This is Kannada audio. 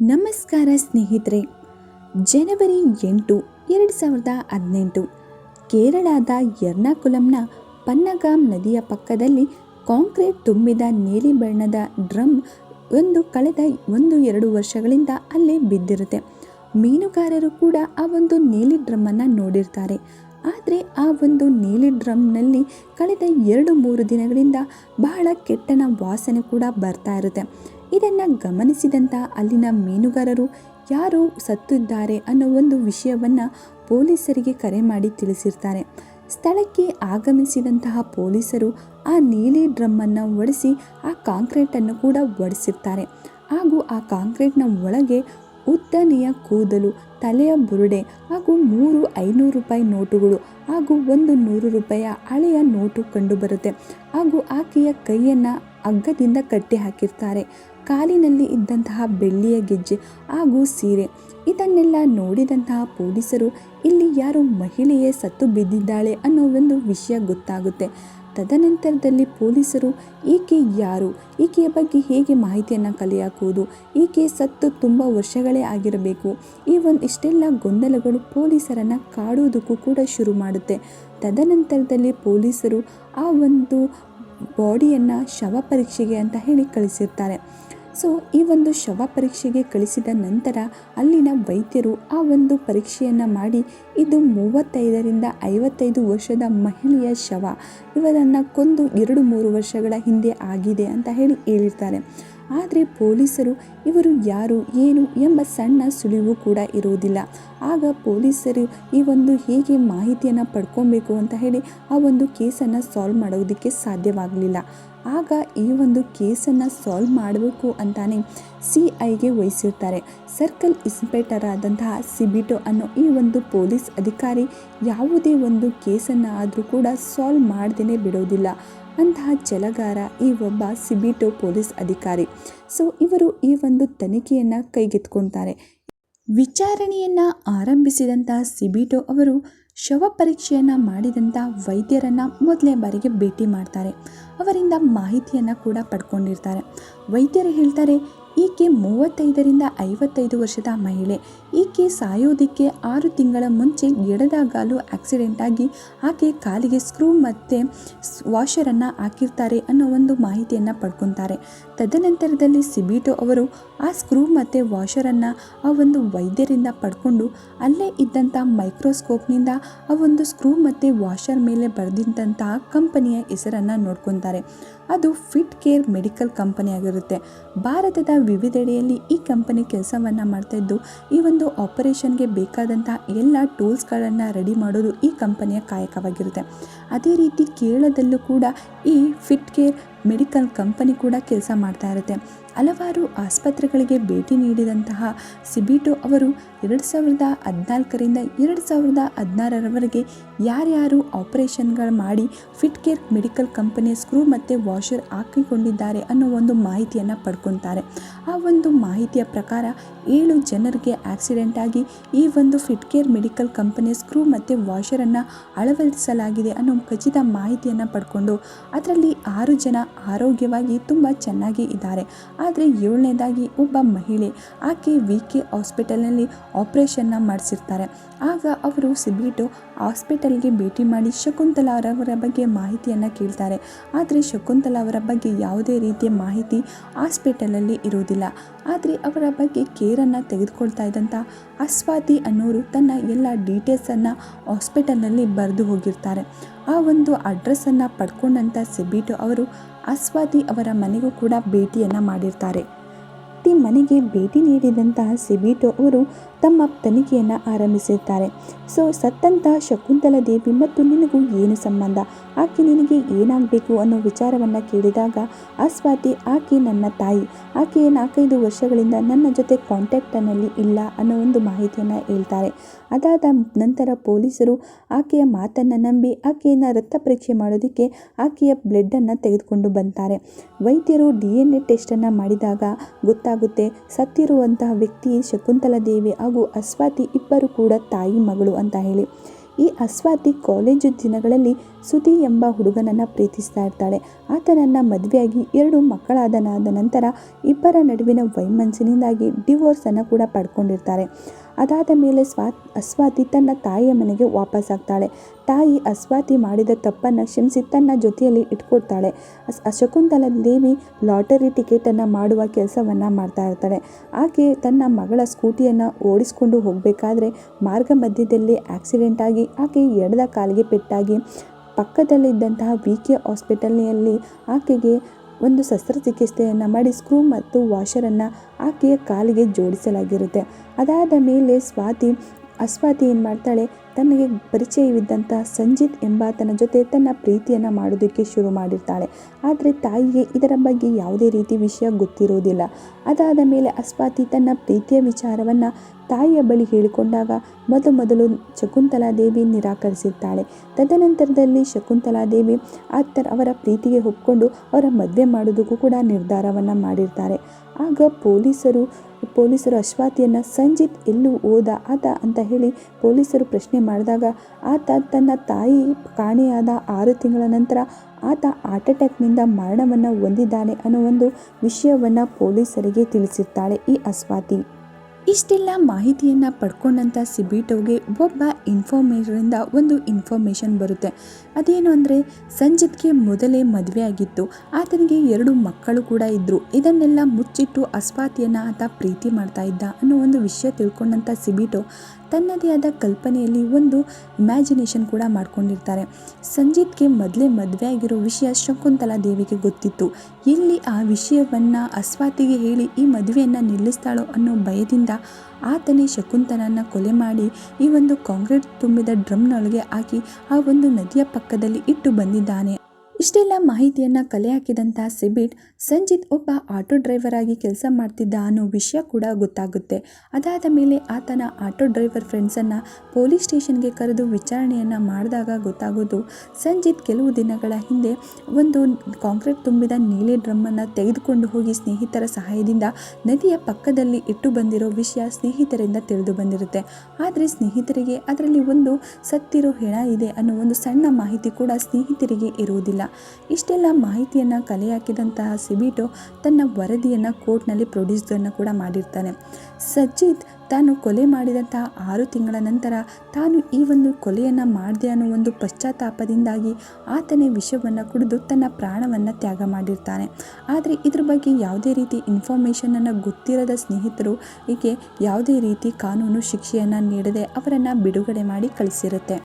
ನಮಸ್ಕಾರ ಸ್ನೇಹಿತರೆ. ಜನವರಿ ಎಂಟು, ಎರಡು ಸಾವಿರದ ಹದಿನೆಂಟು. ಕೇರಳದ ಎರ್ನಾಕುಲಂನ ಪನ್ನಗಾಮ್ ನದಿಯ ಪಕ್ಕದಲ್ಲಿ ಕಾಂಕ್ರೀಟ್ ತುಂಬಿದ ನೀಲಿ ಬಣ್ಣದ ಡ್ರಮ್ ಒಂದು ಕಳೆದ ಒಂದು, ಎರಡು ವರ್ಷಗಳಿಂದ ಅಲ್ಲೇ ಬಿದ್ದಿರುತ್ತೆ. ಮೀನುಗಾರರು ಕೂಡ ಆ ಒಂದು ನೀಲಿ ಡ್ರಮ್ಮನ್ನು ನೋಡಿರ್ತಾರೆ. ಆದರೆ ಆ ಒಂದು ನೀಲಿ ಡ್ರಮ್ನಲ್ಲಿ ಕಳೆದ ಎರಡು ಮೂರು ದಿನಗಳಿಂದ ಬಹಳ ಕೆಟ್ಟನ ವಾಸನೆ ಕೂಡ ಬರ್ತಾ ಇರುತ್ತೆ. ಇದನ್ನು ಗಮನಿಸಿದಂಥ ಅಲ್ಲಿನ ಮೀನುಗಾರರು ಯಾರು ಸತ್ತಿದ್ದಾರೆ ಅನ್ನೋ ಒಂದು ವಿಷಯವನ್ನು ಪೊಲೀಸರಿಗೆ ಕರೆ ಮಾಡಿ ತಿಳಿಸಿರ್ತಾರೆ. ಸ್ಥಳಕ್ಕೆ ಆಗಮಿಸಿದಂತಹ ಪೊಲೀಸರು ಆ ನೀಲಿ ಡ್ರಮ್ಮನ್ನು ಒಡಿಸಿ ಆ ಕಾಂಕ್ರೀಟನ್ನು ಕೂಡ ಒಡೆಸಿರ್ತಾರೆ. ಹಾಗೂ ಆ ಕಾಂಕ್ರೀಟ್ನ ಒಳಗೆ ಉದ್ದನೆಯ ಕೂದಲು, ತಲೆಯ ಬುರುಡೆ ಹಾಗೂ ಮೂರು ಐನೂರು ರೂಪಾಯಿ ನೋಟುಗಳು ಹಾಗೂ ಒಂದು ನೂರು ರೂಪಾಯಿಯ ಹಳೆಯ ನೋಟು ಕಂಡುಬರುತ್ತೆ. ಹಾಗೂ ಆಕೆಯ ಕೈಯನ್ನು ಹಗ್ಗದಿಂದ ಕಟ್ಟಿ ಹಾಕಿರ್ತಾರೆ. ಕಾಲಿನಲ್ಲಿ ಇದ್ದಂತಹ ಬೆಳ್ಳಿಯ ಗೆಜ್ಜೆ ಹಾಗೂ ಸೀರೆ. ಇದನ್ನೆಲ್ಲ ನೋಡಿದಂತಹ ಪೊಲೀಸರು, ಇಲ್ಲಿ ಯಾರು ಮಹಿಳೆಯೇ ಸತ್ತು ಬಿದ್ದಿದ್ದಾಳೆ ಅನ್ನೋ ಒಂದು ವಿಷಯ ಗೊತ್ತಾಗುತ್ತೆ. ತದನಂತರದಲ್ಲಿ ಪೊಲೀಸರು ಈಕೆ ಯಾರು? ಈಕೆಯ ಬಗ್ಗೆ ಹೇಗೆ ಮಾಹಿತಿಯನ್ನು ಕಲೆ ಹಾಕುವುದು ಈಕೆ ಸತ್ತು ತುಂಬ ವರ್ಷಗಳೇ ಆಗಿರಬೇಕು? ಈ ಒಂದು ಇಷ್ಟೆಲ್ಲ ಗೊಂದಲಗಳು ಪೊಲೀಸರನ್ನು ಕಾಡುವುದಕ್ಕೂ ಕೂಡ ಶುರು ಮಾಡುತ್ತೆ. ತದನಂತರದಲ್ಲಿ ಪೊಲೀಸರು ಆ ಒಂದು ಬಾಡಿಯನ್ನು ಶವ ಪರೀಕ್ಷೆಗೆ ಅಂತ ಹೇಳಿ ಕಳಿಸಿರ್ತಾರೆ. ಸೊ ಈ ಒಂದು ಶವ ಪರೀಕ್ಷೆಗೆ ಕಳಿಸಿದ ನಂತರ ಅಲ್ಲಿನ ವೈದ್ಯರು ಆ ಒಂದು ಪರೀಕ್ಷೆಯನ್ನು ಮಾಡಿ ಇದು ಮೂವತ್ತೈದರಿಂದ ಐವತ್ತೈದು ವರ್ಷದ ಮಹಿಳೆಯ ಶವ. ಇವರನ್ನು ಕೊಂದು ಎರಡು ಮೂರು ವರ್ಷಗಳ ಹಿಂದೆ ಆಗಿದೆ ಅಂತ ಹೇಳಿ ಹೇಳಿರ್ತಾರೆ. ಆದರೆ ಪೊಲೀಸರು ಇವರು ಯಾರು, ಏನು ಎಂಬ ಸಣ್ಣ ಸುಳಿವು ಕೂಡ ಇರುವುದಿಲ್ಲ. ಆಗ ಪೊಲೀಸರು ಈ ಒಂದು ಹೇಗೆ ಮಾಹಿತಿಯನ್ನು ಪಡ್ಕೊಬೇಕು ಅಂತ ಹೇಳಿ ಆ ಒಂದು ಕೇಸನ್ನು ಸಾಲ್ವ್ ಮಾಡೋದಕ್ಕೆ ಸಾಧ್ಯವಾಗಲಿಲ್ಲ. ಆಗ ಈ ಒಂದು ಕೇಸನ್ನು ಸಾಲ್ವ್ ಮಾಡಬೇಕು ಅಂತಾನೆ ಸಿ ಐಗೆ ವಹಿಸಿರ್ತಾರೆ. ಸರ್ಕಲ್ ಇನ್ಸ್ಪೆಕ್ಟರ್ ಆದಂತಹ ಸಿಬಿಟೋ ಅನ್ನೋ ಈ ಒಂದು ಪೊಲೀಸ್ ಅಧಿಕಾರಿ ಯಾವುದೇ ಒಂದು ಕೇಸನ್ನು ಆದರೂ ಕೂಡ ಸಾಲ್ವ್ ಮಾಡ್ದೇ ಬಿಡೋದಿಲ್ಲ. ಅಂತಹ ಚಲಗಾರ ಈ ಒಬ್ಬ ಸಿಬಿಟೋ ಪೊಲೀಸ್ ಅಧಿಕಾರಿ. ಸೊ ಇವರು ಈ ಒಂದು ತನಿಖೆಯನ್ನು ಕೈಗೆತ್ಕೊಳ್ತಾರೆ ವಿಚಾರಣೆಯನ್ನು ಆರಂಭಿಸಿದಂಥ ಸಿಬಿಟೊ ಅವರು ಶವ ಪರೀಕ್ಷೆಯನ್ನು ಮಾಡಿದಂಥ ವೈದ್ಯರನ್ನು ಮೊದಲೇ ಬಾರಿಗೆ ಭೇಟಿ ಮಾಡ್ತಾರೆ. ಅವರಿಂದ ಮಾಹಿತಿಯನ್ನು ಕೂಡ ಪಡ್ಕೊಂಡಿರ್ತಾರೆ. ವೈದ್ಯರು ಹೇಳ್ತಾರೆ ಈಕೆ ಮೂವತ್ತೈದರಿಂದ ಐವತ್ತೈದು ವರ್ಷದ ಮಹಿಳೆ. ಈಕೆ ಸಾಯೋದಕ್ಕೆ ಆರು ತಿಂಗಳ ಮುಂಚೆ ಎಡದಗಾಲು ಆಕ್ಸಿಡೆಂಟ್ ಆಗಿ ಆಕೆ ಕಾಲಿಗೆ ಸ್ಕ್ರೂ ಮತ್ತು ವಾಷರನ್ನು ಹಾಕಿರ್ತಾರೆ ಅನ್ನೋ ಒಂದು ಮಾಹಿತಿಯನ್ನು ಪಡ್ಕೊತಾರೆ. ತದನಂತರದಲ್ಲಿ ಸಿಬಿಟೋ ಅವರು ಆ ಸ್ಕ್ರೂ ಮತ್ತು ವಾಷರನ್ನು ಆ ಒಂದು ವೈದ್ಯರಿಂದ ಪಡ್ಕೊಂಡು ಅಲ್ಲೇ ಇದ್ದಂಥ ಮೈಕ್ರೋಸ್ಕೋಪ್ನಿಂದ ಆ ಒಂದು ಸ್ಕ್ರೂ ಮತ್ತು ವಾಷರ್ ಮೇಲೆ ಬರೆದಿದ್ದಂತಹ ಕಂಪನಿಯ ಹೆಸರನ್ನು ನೋಡ್ಕೊತಾರೆ. ಅದು ಫಿಟ್ ಕೇರ್ ಮೆಡಿಕಲ್ ಕಂಪನಿ ಆಗಿರುತ್ತೆ. ಭಾರತದ ವಿವಿಧೆಡೆಯಲ್ಲಿ ಈ ಕಂಪನಿ ಕೆಲಸವನ್ನು ಮಾಡ್ತಾಯಿದ್ದು ಈ ಒಂದು ಆಪರೇಷನ್ಗೆ ಬೇಕಾದಂಥ ಎಲ್ಲ ಟೂಲ್ಸ್ಗಳನ್ನು ರೆಡಿ ಮಾಡೋದು ಈ ಕಂಪನಿಯ ಕಾಯಕವಾಗಿರುತ್ತೆ. ಅದೇ ರೀತಿ ಕೇರಳದಲ್ಲೂ ಕೂಡ ಈ ಫಿಟ್ ಕೇರ್ ಮೆಡಿಕಲ್ ಕಂಪನಿ ಕೂಡ ಕೆಲಸ ಮಾಡ್ತಾ ಇರುತ್ತೆ. ಹಲವಾರು ಆಸ್ಪತ್ರೆಗಳಿಗೆ ಭೇಟಿ ನೀಡಿದಂತಹ ಸಿಬಿಟೋ ಅವರು ಎರಡು ಸಾವಿರದ ಹದಿನಾಲ್ಕರಿಂದ ಎರಡು ಸಾವಿರದ ಹದಿನಾರರವರೆಗೆ ಯಾರ್ಯಾರು ಆಪರೇಷನ್ಗಳು ಮಾಡಿ ಫಿಟ್ ಕೇರ್ ಮೆಡಿಕಲ್ ಕಂಪನಿಯ ಸ್ಕ್ರೂ ಮತ್ತು ವಾಷರ್ ಹಾಕಿಕೊಂಡಿದ್ದಾರೆ ಅನ್ನೋ ಒಂದು ಮಾಹಿತಿಯನ್ನು ಪಡ್ಕೊತಾರೆ. ಆ ಒಂದು ಮಾಹಿತಿಯ ಪ್ರಕಾರ ಏಳು ಜನರಿಗೆ ಆಕ್ಸಿಡೆಂಟ್ ಆಗಿ ಈ ಒಂದು ಫಿಟ್ ಕೇರ್ ಮೆಡಿಕಲ್ ಕಂಪನಿಯ ಸ್ಕ್ರೂ ಮತ್ತು ವಾಷರನ್ನು ಅಳವಡಿಸಲಾಗಿದೆ ಅನ್ನೋ ಖಚಿತ ಮಾಹಿತಿಯನ್ನು ಪಡ್ಕೊಂಡು, ಅದರಲ್ಲಿ ಆರು ಜನ ಆರೋಗ್ಯವಾಗಿ ತುಂಬ ಚೆನ್ನಾಗಿ ಇದ್ದಾರೆ. ಆದರೆ ಏಳನೇದಾಗಿ ಒಬ್ಬ ಮಹಿಳೆ, ಆಕೆ ವಿ ಕೆ ಹಾಸ್ಪಿಟಲ್ನಲ್ಲಿ ಆಪ್ರೇಷನ್ನ ಮಾಡಿಸಿರ್ತಾರೆ. ಆಗ ಅವರು ಸಿಬಿಟು ಹಾಸ್ಪಿಟಲ್ಗೆ ಭೇಟಿ ಮಾಡಿ ಶಕುಂತಲಾ ಅವರ ಬಗ್ಗೆ ಮಾಹಿತಿಯನ್ನು ಕೇಳ್ತಾರೆ. ಆದರೆ ಶಕುಂತಲಾ ಅವರ ಬಗ್ಗೆ ಯಾವುದೇ ರೀತಿಯ ಮಾಹಿತಿ ಹಾಸ್ಪಿಟಲಲ್ಲಿ ಇರುವುದಿಲ್ಲ. ಆದರೆ ಅವರ ಬಗ್ಗೆ ಕೇರನ್ನು ತೆಗೆದುಕೊಳ್ತಾ ಇದ್ದಂಥ ಅಸ್ವಾತಿ ಅನ್ನೋರು ತನ್ನ ಎಲ್ಲ ಡೀಟೇಲ್ಸನ್ನು ಹಾಸ್ಪಿಟಲ್ನಲ್ಲಿ ಬರೆದು ಹೋಗಿರ್ತಾರೆ. ಆ ಒಂದು ಅಡ್ರೆಸ್ಸನ್ನು ಪಡ್ಕೊಂಡಂಥ ಸಿಬಿಟು ಅವರು ಅಸ್ವಾತಿ ಅವರ ಮನೆಗೂ ಕೂಡ ಭೇಟಿಯನ್ನು ಮಾಡಿರ್ತಾರೆ. ಈ ಮನೆಗೆ ಭೇಟಿ ನೀಡಿದಂತಹ ಸಿಬಿಟೋ ಅವರು ತಮ್ಮ ತನಿಖೆಯನ್ನು ಆರಂಭಿಸಿದ್ದಾರೆ. ಸೊ ಸತ್ತಂತಹ ಶಕುಂತಲ ದೇವಿ ಮತ್ತು ನಿನಗೂ ಏನು ಸಂಬಂಧ? ಆಕೆ ನಿನಗೆ ಏನಾಗಬೇಕು ಅನ್ನೋ ವಿಚಾರವನ್ನು ಕೇಳಿದಾಗ ಅಸ್ವಾತಿ ಆಕೆ ನನ್ನ ತಾಯಿ. ಆಕೆ ನಾಲ್ಕೈದು ವರ್ಷಗಳಿಂದ ನನ್ನ ಜೊತೆ ಕಾಂಟ್ಯಾಕ್ಟನಲ್ಲಿ ಇಲ್ಲ ಅನ್ನೋ ಒಂದು ಮಾಹಿತಿಯನ್ನು ಹೇಳ್ತಾರೆ. ಅದಾದ ನಂತರ ಪೊಲೀಸರು ಆಕೆಯ ಮಾತನ್ನು ನಂಬಿ ಆಕೆಯನ್ನು ರಕ್ತ ಪರೀಕ್ಷೆ ಮಾಡೋದಕ್ಕೆ ಆಕೆಯ ಬ್ಲಡ್ಡನ್ನು ತೆಗೆದುಕೊಂಡು ಬಂತಾರೆ. ವೈದ್ಯರು ಡಿ ಎನ್ ಎ ಟೆಸ್ಟನ್ನು ಮಾಡಿದಾಗ ಗೊತ್ತಾಗುತ್ತೆ ಸತ್ತಿರುವಂತಹ ವ್ಯಕ್ತಿ ಶಕುಂತಲ ದೇವಿ ಹಾಗೂ ಅಸ್ವಾತಿ ಇಬ್ಬರು ಕೂಡ ತಾಯಿ ಮಗಳು ಅಂತ ಹೇಳಿ. ಈ ಅಸ್ವಾತಿ ಕಾಲೇಜು ದಿನಗಳಲ್ಲಿ ಸುದಿ ಎಂಬ ಹುಡುಗನನ್ನು ಪ್ರೀತಿಸ್ತಾ ಇರ್ತಾಳೆ. ಆತನನ್ನು ಮದುವೆಯಾಗಿ ಎರಡು ಮಕ್ಕಳಾದನಾದ ನಂತರ ಇಬ್ಬರ ನಡುವಿನ ವೈಮನಸ್ಸಿನಿಂದಾಗಿ ಡಿವೋರ್ಸನ್ನು ಕೂಡ ಪಡ್ಕೊಂಡಿರ್ತಾರೆ. ಅದಾದ ಮೇಲೆ ಸ್ವಾ ಅಸ್ವಾತಿ ತನ್ನ ತಾಯಿಯ ಮನೆಗೆ ವಾಪಸ್ಸಾಗ್ತಾಳೆ ತಾಯಿ ಅಸ್ವಾತಿ ಮಾಡಿದ ತಪ್ಪನ್ನು ಕ್ಷಮಿಸಿ ತನ್ನ ಜೊತೆಯಲ್ಲಿ ಇಟ್ಕೊಡ್ತಾಳೆ. ಶಕುಂತಲ ದೇವಿ ಲಾಟರಿ ಟಿಕೆಟನ್ನು ಮಾಡುವ ಕೆಲಸವನ್ನು ಮಾಡ್ತಾ ಇರ್ತಾಳೆ. ಆಕೆ ತನ್ನ ಮಗಳ ಸ್ಕೂಟಿಯನ್ನು ಓಡಿಸ್ಕೊಂಡು ಹೋಗಬೇಕಾದ್ರೆ ಮಾರ್ಗ ಮಧ್ಯದಲ್ಲಿ ಆಕ್ಸಿಡೆಂಟ್ ಆಗಿ ಆಕೆ ಎಡದ ಕಾಲಿಗೆ ಪೆಟ್ಟಾಗಿ, ಪಕ್ಕದಲ್ಲಿದ್ದಂತಹ ವಿ ಕೆ ಹಾಸ್ಪಿಟಲ್ನಲ್ಲಿ ಆಕೆಗೆ ಒಂದು ಶಸ್ತ್ರಚಿಕಿತ್ಸೆಯನ್ನು ಮಾಡಿ ಸ್ಕ್ರೂ ಮತ್ತು ವಾಷರನ್ನು ಆಕೆಯ ಕಾಲಿಗೆ ಜೋಡಿಸಲಾಗಿರುತ್ತೆ. ಅದಾದ ಮೇಲೆ ಸ್ವಾತಿ ಅಸ್ವಾತಿ ಏನು ಮಾಡ್ತಾಳೆ, ತನಗೆ ಪರಿಚಯವಿದ್ದಂಥ ಸಂಜಿತ್ ಎಂಬಾತನ ಜೊತೆ ತನ್ನ ಪ್ರೀತಿಯನ್ನು ಮಾಡೋದಕ್ಕೆ ಶುರು ಮಾಡಿರ್ತಾಳೆ. ಆದರೆ ತಾಯಿಗೆ ಇದರ ಬಗ್ಗೆ ಯಾವುದೇ ರೀತಿ ವಿಷಯ ಗೊತ್ತಿರುವುದಿಲ್ಲ ಅದಾದ ಮೇಲೆ ಅಸ್ವಾತಿ ತನ್ನ ಪ್ರೀತಿಯ ವಿಚಾರವನ್ನು ತಾಯಿಯ ಬಳಿ ಹೇಳಿಕೊಂಡಾಗ ಮೊದಮೊದಲು ಶಕುಂತಲಾದೇವಿ ನಿರಾಕರಿಸಿರ್ತಾಳೆ. ತದನಂತರದಲ್ಲಿ ಶಕುಂತಲಾದೇವಿ ಆತ ಅವರ ಪ್ರೀತಿಗೆ ಒಪ್ಕೊಂಡು ಅವರ ಮದುವೆ ಮಾಡೋದಕ್ಕೂ ಕೂಡ ನಿರ್ಧಾರವನ್ನು ಮಾಡಿರ್ತಾರೆ. ಆಗ ಪೊಲೀಸರು ಪೊಲೀಸರು ಅಶ್ವಾತಿಯನ್ನು ಸಂಜಿತ್ ಎಲ್ಲೂ ಹೋದ ಆತ ಅಂತ ಹೇಳಿ ಪೊಲೀಸರು ಪ್ರಶ್ನೆ ಮಾಡಿದಾಗ ಆತ ತನ್ನ ತಾಯಿ ಕಾಣೆಯಾದ ಆರು ತಿಂಗಳ ನಂತರ ಆತ ಹಾರ್ಟ್ ಅಟ್ಯಾಕ್ನಿಂದ ಮರಣವನ್ನು ಹೊಂದಿದ್ದಾನೆ ಅನ್ನೋ ಒಂದು ವಿಷಯವನ್ನು ಪೊಲೀಸರಿಗೆ ತಿಳಿಸಿರ್ತಾಳೆ ಈ ಅಸ್ವಾತಿ ಇಷ್ಟೆಲ್ಲ ಮಾಹಿತಿಯನ್ನು ಪಡ್ಕೊಂಡಂಥ ಸಿಬಿಟೋಗೆ ಒಬ್ಬ ಇನ್ಫಾರ್ಮೇಟರಿಂದ ಒಂದು ಇನ್ಫಾರ್ಮೇಷನ್ ಬರುತ್ತೆ. ಅದೇನು ಅಂದರೆ, ಸಂಜಿತ್ಗೆ ಮೊದಲೇ ಮದುವೆ ಆಗಿತ್ತು. ಆತನಿಗೆ ಎರಡು ಮಕ್ಕಳು ಕೂಡ ಇದ್ದರು ಇದನ್ನೆಲ್ಲ ಮುಚ್ಚಿಟ್ಟು ಅಸ್ವಾತಿಯನ್ನು ಆತ ಪ್ರೀತಿ ಮಾಡ್ತಾ ಇದ್ದ ಅನ್ನೋ ಒಂದು ವಿಷಯ ತಿಳ್ಕೊಂಡಂಥ ಸಿಬಿಟೋ ತನ್ನದೇ ಆದ ಕಲ್ಪನೆಯಲ್ಲಿ ಒಂದು ಇಮ್ಯಾಜಿನೇಷನ್ ಕೂಡ ಮಾಡ್ಕೊಂಡಿರ್ತಾರೆ. ಸಂಜಿತ್ಗೆ ಮೊದಲೇ ಮದುವೆ ಆಗಿರೋ ವಿಷಯ ಶಕುಂತಲಾ ದೇವಿಗೆ ಗೊತ್ತಿತ್ತು. ಎಲ್ಲಿ ಆ ವಿಷಯವನ್ನು ಅಸ್ವಾತಿಗೆ ಹೇಳಿ ಈ ಮದುವೆಯನ್ನು ನಿಲ್ಲಿಸ್ತಾಳೋ ಅನ್ನೋ ಭಯದಿಂದ ಆತನೇ ಶಕುಂತಲನ್ನು ಕೊಲೆ ಮಾಡಿ ಈ ಒಂದು ಕಾಂಕ್ರೀಟ್ ತುಂಬಿದ ಡ್ರಮ್ನೊಳಗೆ ಹಾಕಿ ಆ ಒಂದು ನದಿಯ ಪಕ್ಕದಲ್ಲಿ ಇಟ್ಟು ಬಂದಿದ್ದಾನೆ. ಇಷ್ಟೆಲ್ಲ ಮಾಹಿತಿಯನ್ನು ಕಲೆ ಹಾಕಿದಂಥ ಸಿಬಿಟ್ ಸಂಜಿತ್ ಒಬ್ಬ ಆಟೋ ಡ್ರೈವರ್ ಆಗಿ ಕೆಲಸ ಮಾಡ್ತಿದ್ದ ಅನ್ನೋ ವಿಷಯ ಕೂಡ ಗೊತ್ತಾಗುತ್ತೆ. ಅದಾದ ಮೇಲೆ ಆತನ ಆಟೋ ಡ್ರೈವರ್ ಫ್ರೆಂಡ್ಸನ್ನು ಪೊಲೀಸ್ ಸ್ಟೇಷನ್ಗೆ ಕರೆದು ವಿಚಾರಣೆಯನ್ನು ಮಾಡಿದಾಗ ಗೊತ್ತಾಗೋದು, ಸಂಜಿತ್ ಕೆಲವು ದಿನಗಳ ಹಿಂದೆ ಒಂದು ಕಾಂಕ್ರೀಟ್ ತುಂಬಿದ ನೀಲಿ ಡ್ರಮ್ಮನ್ನು ತೆಗೆದುಕೊಂಡು ಹೋಗಿ ಸ್ನೇಹಿತರ ಸಹಾಯದಿಂದ ನದಿಯ ಪಕ್ಕದಲ್ಲಿ ಇಟ್ಟು ಬಂದಿರೋ ವಿಷಯ ಸ್ನೇಹಿತರಿಂದ ತಿಳಿದು ಬಂದಿರುತ್ತೆ. ಆದರೆ ಸ್ನೇಹಿತರಿಗೆ ಅದರಲ್ಲಿ ಒಂದು ಸತ್ತಿರೋ ಹೆಣ ಇದೆ ಅನ್ನೋ ಒಂದು ಸಣ್ಣ ಮಾಹಿತಿ ಕೂಡ ಸ್ನೇಹಿತರಿಗೆ ಇರುವುದಿಲ್ಲ. ಇಷ್ಟೆಲ್ಲ ಮಾಹಿತಿಯನ್ನು ಕಲೆ ಹಾಕಿದಂತಹ ಸಿಬಿಟೋ ತನ್ನ ವರದಿಯನ್ನು ಕೋರ್ಟ್ನಲ್ಲಿ ಪ್ರೊಡ್ಯೂಸನ್ನು ಕೂಡ ಮಾಡಿರ್ತಾನೆ. ಸಜ್ಜಿತ್ ತಾನು ಕೊಲೆ ಮಾಡಿದಂತಹ ಆರು ತಿಂಗಳ ನಂತರ ತಾನು ಈ ಒಂದು ಕೊಲೆಯನ್ನು ಮಾಡಿದೆ ಅನ್ನೋ ಒಂದು ಪಶ್ಚಾತ್ತಾಪದಿಂದಾಗಿ ಆತನೇ ವಿಷವನ್ನು ಕುಡಿದು ತನ್ನ ಪ್ರಾಣವನ್ನು ತ್ಯಾಗ ಮಾಡಿರ್ತಾನೆ. ಆದರೆ ಇದ್ರ ಬಗ್ಗೆ ಯಾವುದೇ ರೀತಿ ಇನ್ಫಾರ್ಮೇಷನನ್ನು ಗೊತ್ತಿರದ ಸ್ನೇಹಿತರು ಈಕೆ ಯಾವುದೇ ರೀತಿ ಕಾನೂನು ಶಿಕ್ಷೆಯನ್ನು ನೀಡದೆ ಅವರನ್ನು ಬಿಡುಗಡೆ ಮಾಡಿ ಕಳಿಸಿರುತ್ತೆ.